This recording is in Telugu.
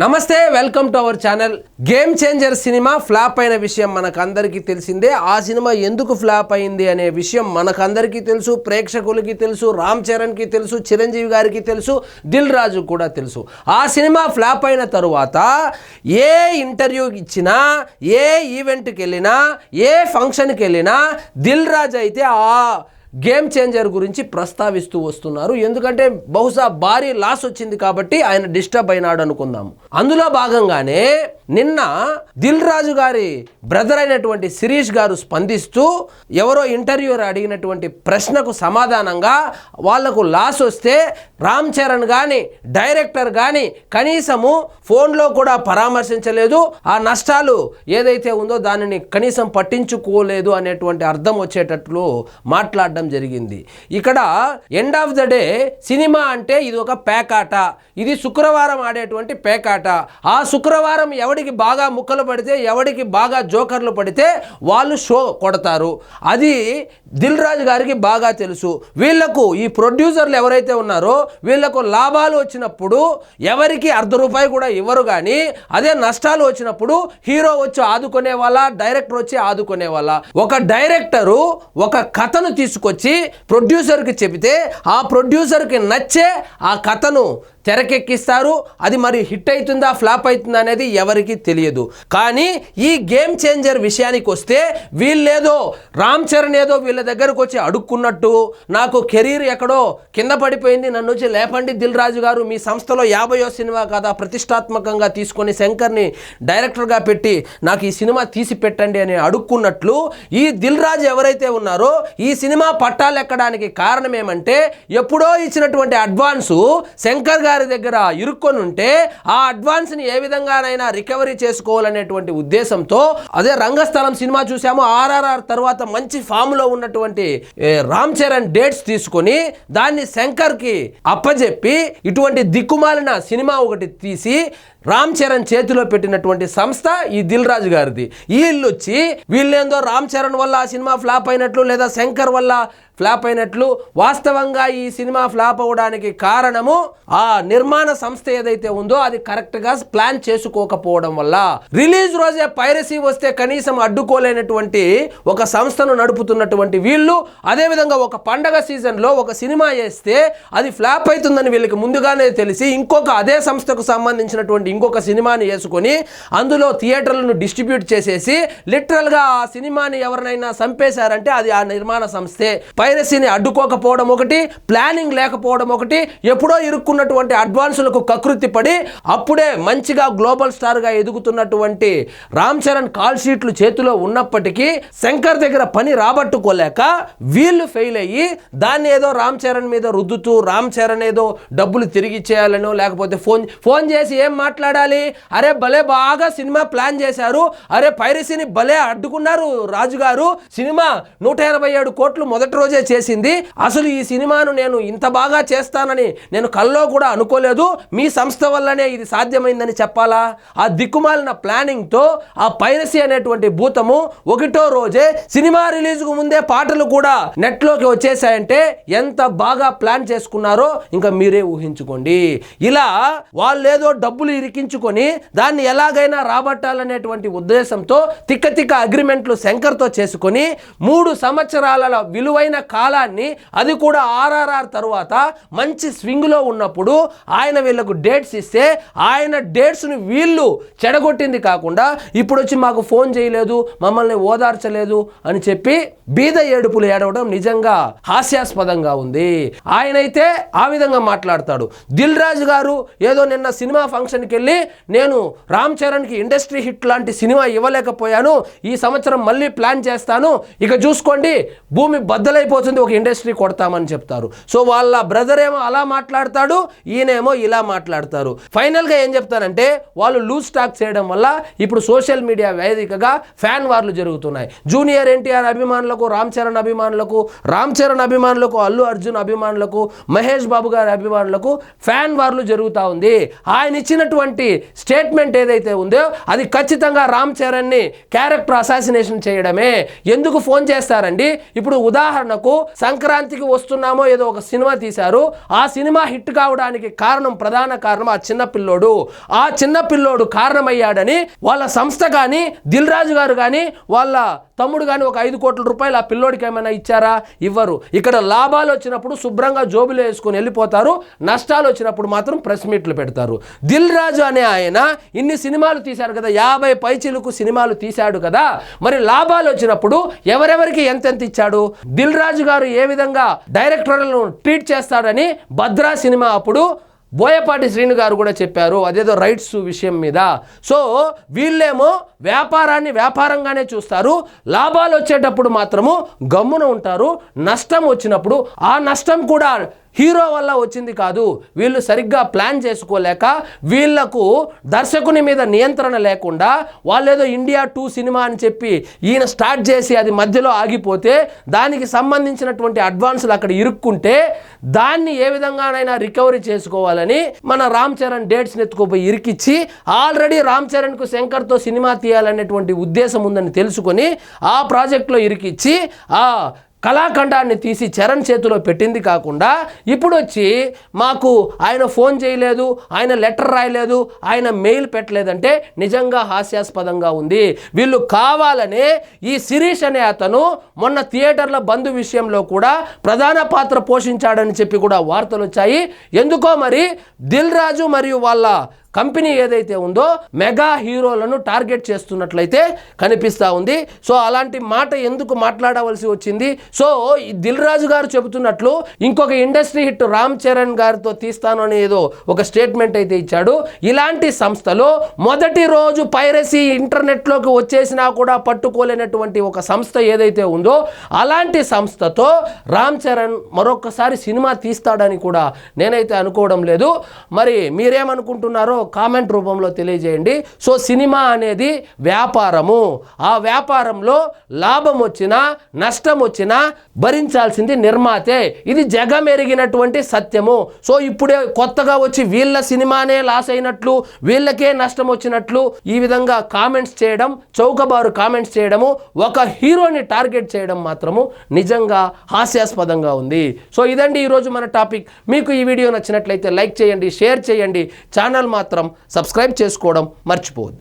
నమస్తే welcome to our channel. Game changer cinema flop అయిన విషయం మనకందరికీ తెలిసిందే. ఆ సినిమా ఎందుకు ఫ్లాప్ అయింది అనే విషయం మనకందరికీ తెలుసు ప్రేక్షకులకి తెలుసు రామ్ చరణ్కి తెలుసు చిరంజీవి గారికి తెలుసు దిల్ రాజు కూడా తెలుసు. ఆ సినిమా ఫ్లాప్ అయిన తరువాత ఏ ఇంటర్వ్యూ ఇచ్చినా ఏ ఈవెంట్కి వెళ్ళినా ఏ ఫంక్షన్కి వెళ్ళినా దిల్ రాజు అయితే ఆ గేమ్ చేంజర్ గురించి ప్రస్తావిస్తూ వస్తున్నారు. ఎందుకంటే బహుశా భారీ లాస్ వచ్చింది కాబట్టి ఆయన డిస్టర్బ్ అయినాడు అనుకుందాం. అందులో భాగంగానే నిన్న దిల్ రాజు గారి బ్రదర్ అయినటువంటి శిరీష్ గారు స్పందిస్తూ ఎవరో ఇంటర్వ్యూర్ అడిగినటువంటి ప్రశ్నకు సమాధానంగా వాళ్ళకు లాస్ వస్తే రామ్ చరణ్ కానీ డైరెక్టర్ కానీ కనీసము ఫోన్లో కూడా పరామర్శించలేదు. ఆ నష్టాలు ఏదైతే ఉందో దానిని కనీసం పట్టించుకోలేదు అనేటువంటి అర్థం వచ్చేటట్లు మాట్లాడడం జరిగింది. ఇక్కడ end of the day cinema అంటే ఇది ఒక పేకాట. ఇది శుక్రవారం ఆడేటువంటి పేకాట. ఆ శుక్రవారం ఎవడికి బాగా ముక్కలు పడితే ఎవడికి బాగా జోకర్లు పడితే వాళ్ళు షో కొడతారు. అది దిల్ రాజు గారికి బాగా తెలుసు. వీళ్ళకు ఈ ప్రొడ్యూసర్లు ఎవరైతే ఉన్నారో వీళ్ళకు లాభాలు వచ్చినప్పుడు ఎవరికి అర్ధ రూపాయి కూడా ఇవ్వరు కానీ అదే నష్టాలు వచ్చినప్పుడు హీరో వచ్చి ఆదుకునే వాళ్ళ డైరెక్టర్ వచ్చి ఆదుకునే వాళ్ళ ఒక డైరెక్టరు ఒక కథను తీసుకొచ్చి ప్రొడ్యూసర్కి చెబితే ఆ ప్రొడ్యూసర్కి నచ్చే ఆ కథను తెరకెక్కిస్తారు. అది మరి హిట్ అవుతుందా ఫ్లాప్ అవుతుందా అనేది ఎవరికి తెలియదు. కానీ ఈ గేమ్ చేంజర్ విషయానికి వస్తే వీళ్ళేదో రామ్ చరణ్ ఏదో వీళ్ళ దగ్గరకు వచ్చి అడుక్కున్నట్టు నాకు కెరీర్ ఎక్కడో కింద పడిపోయింది నన్ను వచ్చి లేపండి దిల్ రాజు గారు మీ సంస్థలో యాభయో సినిమా కదా ప్రతిష్టాత్మకంగా తీసుకొని శంకర్ని డైరెక్టర్గా పెట్టి నాకు ఈ సినిమా తీసి పెట్టండి అని అడుక్కున్నట్లు ఈ దిల్ రాజు ఎవరైతే ఉన్నారో ఈ సినిమా పట్టాలెక్కడానికి కారణం ఏమంటే ఎప్పుడో ఇచ్చినటువంటి అడ్వాన్సు శంకర్ గారి దగ్గర ఇరుక్కొని ఉంటే ఆ అడ్వాన్స్ని ఏ విధంగానైనా రికవరీ చేసుకోవాలనేటువంటి ఉద్దేశంతో అదే రంగస్థలం సినిమా చూసాము ఆర్ఆర్ఆర్ తర్వాత మంచి ఫామ్లో ఉన్నటువంటి రామ్ చరణ్ డేట్స్ తీసుకొని దాన్ని శంకర్కి అప్పజెప్పి ఇటువంటి దిక్కుమాలిన సినిమా ఒకటి తీసి రామ్ చరణ్ చేతిలో పెట్టినటువంటి సంస్థ ఈ దిల్ రాజు గారిది. వీళ్ళు వచ్చి వీళ్ళేందో రామ్ చరణ్ వల్ల ఆ సినిమా ఫ్లాప్ అయినట్లు లేదా శంకర్ వల్ల ఫ్లాప్ అయినట్లు వాస్తవంగా ఈ సినిమా ఫ్లాప్ అవడానికి కారణము ఆ నిర్మాణ సంస్థ ఏదైతే ఉందో అది కరెక్ట్గా ప్లాన్ చేసుకోకపోవడం వల్ల. రిలీజ్ రోజే పైరసీ వస్తే కనీసం అడ్డుకోలేనటువంటి ఒక సంస్థను నడుపుతున్నటువంటి వీళ్ళు అదేవిధంగా ఒక పండగ సీజన్లో ఒక సినిమా వేస్తే అది ఫ్లాప్ అవుతుందని వీళ్ళకి ముందుగానే తెలిసి ఇంకొక అదే సంస్థకు సంబంధించినటువంటి ఇంకొక సినిమాని వేసుకొని అందులో థియేటర్లను డిస్ట్రిబ్యూట్ చేసేసి లిటరల్గా ఆ సినిమాని ఎవరినైనా చంపేశారంటే అది ఆ నిర్మాణ సంస్థే. పైరసీని అడ్డుకోకపోవడం ఒకటి ప్లానింగ్ లేకపోవడం ఒకటి ఎప్పుడో ఇరుక్కున్నటువంటి అడ్వాన్సులకు కకృతి పడి అప్పుడే మంచిగా గ్లోబల్ స్టార్గా ఎదుగుతున్నటువంటి రామ్ చరణ్ కాల్ షీట్లు చేతిలో ఉన్నప్పటికీ శంకర్ దగ్గర పని రాబట్టుకోలేక వీళ్ళు ఫెయిల్ అయ్యి దాన్ని ఏదో రామ్ చరణ్ మీద రుద్దుతూ రామ్ చరణ్ ఏదో డబ్బులు తిరిగి ఇచ్చేయాలనో లేకపోతే ఫోన్ ఫోన్ చేసి ఏం మాట్లాడాలి? అరే భలే బాగా సినిమా ప్లాన్ చేశారు. అరే పైరసీని భలే అడ్డుకున్నారు రాజుగారు. సినిమా నూట ఇరవై ఏడు కోట్లు మొదటి రోజు చేసింది. అసలు ఈ సినిమాను నేను ఇంత బాగా చేస్తానని నేను కల్లో కూడా అనుకోలేదు. మీ సంస్థ వల్లనే ఇది సాధ్యమైందని చెప్పాలా? ఆ దిక్కుమాలిన ప్లానింగ్తో ఆ పైరసీ అనేటువంటి భూతము ఒకటో రోజే సినిమా రిలీజ్కు ముందే పాటలు కూడా నెట్లోకి వచ్చేసాయంటే ఎంత బాగా ప్లాన్ చేసుకున్నారో ఇంకా మీరే ఊహించుకోండి. ఇలా వాళ్ళేదో డబ్బులు ఇరికించుకొని దాన్ని ఎలాగైనా రాబట్టాలనేటువంటి ఉద్దేశంతో తిక్క తిక్క అగ్రిమెంట్లు శంకర్తో చేసుకొని మూడు సంవత్సరాల విలువైన కాలాన్ని అది కూడా ఆర్ఆర్ఆర్ తరువాత మంచి స్వింగ్లో ఉన్నప్పుడు ఆయన వీళ్ళకు డేట్స్ ఇస్తే ఆయన డేట్స్ని వీళ్ళు చెడగొట్టింది కాకుండా ఇప్పుడు వచ్చి మాకు ఫోన్ చేయలేదు మమ్మల్ని ఓదార్చలేదు అని చెప్పి బీద ఏడుపులు ఏడవడం నిజంగా హాస్యాస్పదంగా ఉంది. ఆయనైతే ఆ విధంగా మాట్లాడతాడు. దిల్ రాజు గారు ఏదో నిన్న సినిమా ఫంక్షన్కి వెళ్ళి నేను రామ్ చరణ్కి ఇండస్ట్రీ హిట్ లాంటి సినిమా ఇవ్వలేకపోయాను ఈ సంవత్సరం మళ్ళీ ప్లాన్ చేస్తాను ఇక చూసుకోండి భూమి బద్దలైపోతుంది ఒక ఇండస్ట్రీ కొడతామని చెప్తారు. సో వాళ్ళ బ్రదర్ ఏమో అలా మాట్లాడతాడు ఈయనేమో ఇలా మాట్లాడతారు. ఫైనల్గా ఏం చెప్తానంటే వాళ్ళు లూజ్ స్టాక్ చేయడం వల్ల ఇప్పుడు సోషల్ మీడియా వేదికగా ఫ్యాన్ వార్లు జరుగుతున్నాయి. జూనియర్ ఎన్టీఆర్ అభిమానులకు రామ్ చరణ్ అభిమానులకు రామ్ చరణ్ అభిమానులకు అల్లు అర్జున్ అభిమానులకు మహేష్ బాబు గారి అభిమానులకు ఫ్యాన్ వార్లు జరుగుతూ ఉంది. ఆయన ఇచ్చినటువంటి స్టేట్మెంట్ ఏదైతే ఉందో అది ఖచ్చితంగా రామ్ చరణ్ని క్యారెక్టర్ అసాసినేషన్ చేయడమే. ఎందుకు ఫోన్ చేస్తారండి? ఇప్పుడు ఉదాహరణకు మనకు సంక్రాంతికి వస్తున్నామో ఏదో ఒక సినిమా తీశారు. ఆ సినిమా హిట్ కావడానికి కారణం ప్రధాన కారణం ఆ చిన్న పిల్లోడు. ఆ చిన్న పిల్లోడు కారణమయ్యాడని వాళ్ళ సంస్థ కానీ దిల్ రాజు గారు కానీ వాళ్ళ తమ్ముడు కానీ ఒక ఐదు కోట్ల రూపాయలు ఆ పిల్లోడికి ఏమైనా ఇచ్చారా? ఇవ్వరు. ఇక్కడ లాభాలు వచ్చినప్పుడు శుభ్రంగా జోబులు వేసుకొని వెళ్ళిపోతారు. నష్టాలు వచ్చినప్పుడు మాత్రం ప్రెస్ మీట్లు పెడతారు. దిల్ రాజు అనే ఆయన ఇన్ని సినిమాలు తీశారు కదా యాభై పైచిలకు సినిమాలు తీశాడు కదా. మరి లాభాలు వచ్చినప్పుడు ఎవరెవరికి ఎంతెంత ఇచ్చాడు? దిల్ రాజు గారు ఏ విధంగా డైరెక్టర్లను ట్రీట్ చేస్తాడని భద్రా సినిమా అప్పుడు బోయపాటి శ్రీను గారు కూడా చెప్పారు అదేదో రైట్స్ విషయం మీద. సో వీళ్ళేమో వ్యాపారాన్ని వ్యాపారంగానే చూస్తారు లాభాలు వచ్చేటప్పుడు మాత్రము గమ్మున ఉంటారు నష్టం వచ్చినప్పుడు ఆ నష్టం కూడా హీరో వల్ల వచ్చింది కాదు వీళ్ళు సరిగ్గా ప్లాన్ చేసుకోలేక వీళ్ళకు దర్శకుని మీద నియంత్రణ లేకుండా వాళ్ళేదో ఇండియా టూ సినిమా అని చెప్పి ఈయన స్టార్ట్ చేసి అది మధ్యలో ఆగిపోతే దానికి సంబంధించినటువంటి అడ్వాన్సులు అక్కడ ఇరుక్కుంటే దాన్ని ఏ విధంగానైనా రికవరీ చేసుకోవాలని మన రామ్ చరణ్ డేట్స్ని ఎత్తుకుపోయి ఇరికిచ్చి ఆల్రెడీ రామ్ చరణ్కు శంకర్తో సినిమా తీయాలనేటువంటి ఉద్దేశం ఉందని తెలుసుకొని ఆ ప్రాజెక్ట్లో ఇరికిచ్చి ఆ కళాఖండాన్ని తీసి చరణ్ చేతిలో పెట్టింది కాకుండా ఇప్పుడు వచ్చి మాకు ఆయన ఫోన్ చేయలేదు ఆయన లెటర్ రాయలేదు ఆయన మెయిల్ పెట్టలేదంటే నిజంగా హాస్యాస్పదంగా ఉంది. వీళ్ళు కావాలనే ఈ శిరీష్ అనే అతను మొన్న థియేటర్ల బంధు విషయంలో కూడా ప్రధాన పాత్ర పోషించాడని చెప్పి కూడా వార్తలు వచ్చాయి ఎందుకో మరి దిల్ రాజు మరియు వాళ్ళ కంపెనీ ఏదైతే ఉందో మెగా హీరోలను టార్గెట్ చేస్తున్నట్లయితే కనిపిస్తూ ఉంది. సో అలాంటి మాట ఎందుకు మాట్లాడవలసి వచ్చింది? సో దిల్ రాజు గారు చెబుతున్నట్లు ఇంకొక ఇండస్ట్రీ హిట్ రామ్ చరణ్ గారితో తీస్తాను అని ఏదో ఒక స్టేట్మెంట్ అయితే ఇచ్చాడు. ఇలాంటి సంస్థలో మొదటి రోజు పైరసీ ఇంటర్నెట్లోకి వచ్చేసినా కూడా పట్టుకోలేనటువంటి ఒక సంస్థ ఏదైతే ఉందో అలాంటి సంస్థతో రామ్ చరణ్ మరొకసారి సినిమా తీస్తాడని కూడా నేనైతే అనుకోవడం లేదు. మరి మీరేమనుకుంటున్నారో కామెంట్ రూపంలో తెలియజేయండి. సో సినిమా అనేది వ్యాపారము. ఆ వ్యాపారంలో లాభం వచ్చినా నష్టం వచ్చినా భరించాల్సింది నిర్మాతే. ఇది జగమెరిగినటువంటి సత్యము. సో ఇప్పుడే కొత్తగా వచ్చి వీళ్ళ సినిమానే లాస్ అయినట్లు వీళ్ళకే నష్టం వచ్చినట్లు ఈ విధంగా కామెంట్స్ చేయడం చౌకబారు కామెంట్స్ చేయడము ఒక హీరోని టార్గెట్ చేయడం మాత్రము నిజంగా హాస్యాస్పదంగా ఉంది. సో ఇదండి ఈరోజు మన టాపిక్. మీకు ఈ వీడియో నచ్చినట్లయితే లైక్ చేయండి షేర్ చేయండి. ఛానల్ మాత్రం మాత్రం సబ్స్క్రైబ్ చేసుకోవడం మర్చిపోవద్దు.